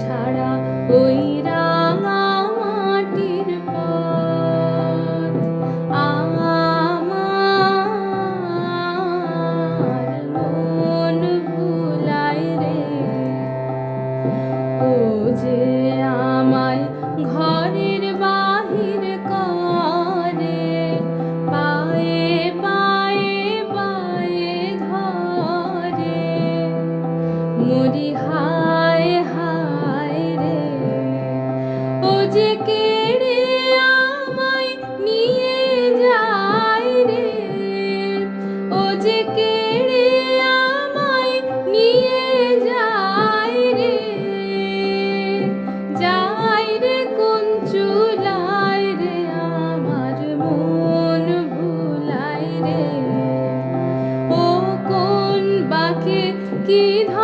ছাড়া ওই রা যে নিয়ে যায় রে। নিয়ে যায় রে। যায় রে রে, আমার রে। ও কোন কি ধর